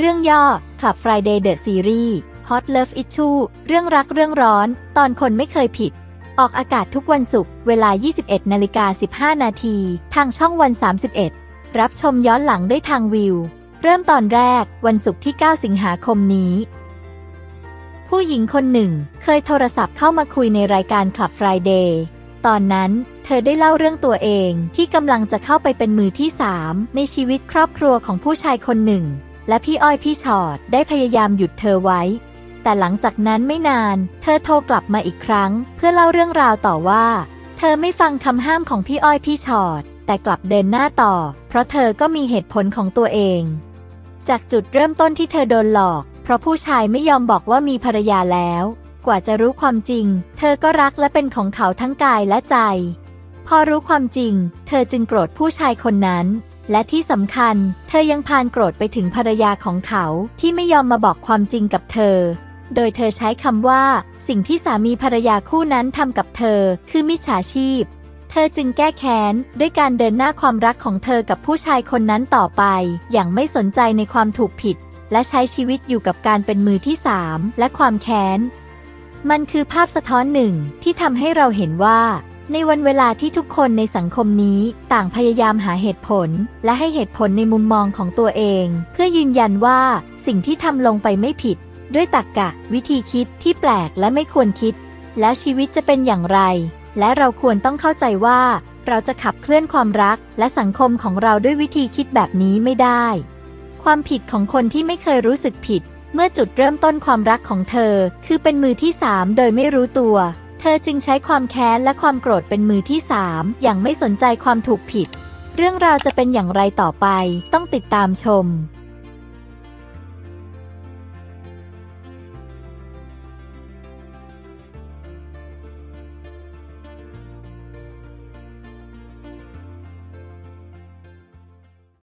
เรื่องย่อ Club Friday The Series Hot Love Issue เรื่องรักเรื่องร้อน ตอนคนไม่เคยผิด ออกอากาศทุกวันศุกร์เวลา 21นาฬิกา15 นาทีทางช่องวัน 31 รับชมย้อนหลังได้ทางวิว เริ่มตอนแรกวันศุกร์ที่ 9 สิงหาคมนี้ ผู้หญิงคนหนึ่ง เคยโทรศัพท์เข้ามาคุยในรายการ Club Friday ตอนนั้นเธอได้เล่าเรื่องตัวเองที่กำลังจะเข้าไปเป็นมือที่สามในชีวิตครอบครัวของผู้ชายคนหนึ่ง และพี่อ้อยพี่ชอดได้พยายามหยุดเธอไว้ แต่หลังจากนั้นไม่นาน เธอโทรกลับมาอีกครั้ง เพื่อเล่าเรื่องราวต่อว่า เธอไม่ฟังคำห้ามของพี่อ้อยพี่ชอดแต่กลับเดินหน้าต่อ เพราะเธอก็มีเหตุผลของตัวเอง จากจุดเริ่มต้นที่เธอโดนหลอก เพราะผู้ชายไม่ยอมบอกว่ามีภรรยาแล้ว กว่าจะรู้ความจริง เธอก็รักและเป็นของเขาทั้งกายและใจ พอรู้ความจริง เธอจึงโกรธผู้ชายคนนั้น และที่สำคัญ เธอยังพานโกรธไปถึงภรรยาของเขาที่ไม่ยอมมาบอกความจริงกับเธอ โดยเธอใช้คำว่า สิ่งที่สามีภรรยาคู่นั้นทำกับเธอ คือมิจฉาชีพ เธอจึงแก้แค้น ด้วยการเดินหน้าความรักของเธอกับผู้ชายคนนั้นต่อไป อย่างไม่สนใจในความถูกผิด และใช้ชีวิตอยู่กับการเป็นมือที่สามและความแค้น มันคือภาพสะท้อนหนึ่งที่ทำให้เราเห็นว่า ในวันเวลาที่ทุกคนในสังคมนี้ต่างพยายามหาเหตุผล และให้เหตุผลในมุมมองของตัวเอง เพื่อยืนยันว่าสิ่งที่ทำลงไปไม่ผิด ด้วยตรรกกะ วิธีคิดที่แปลกและไม่ควรคิด แล้วชีวิตจะเป็นอย่างไร และเราควรต้องเข้าใจว่า เราจะขับเคลื่อนความรัก และสังคมของเราด้วยวิธีคิดแบบนี้ไม่ได้ ความผิดของคนที่ไม่เคยรู้สึกผิด เมื่อจุดเริ่มต้นความรักของเธอ คือเป็นมือที่สามโดยไม่รู้ตัว อจึงใช้ความแค้นและความโกรธเป็นมือที่สามอย่างไม่สนใจความถูกผิด เรื่องราวจะเป็นอย่างไรต่อไป ต้องติดตามชม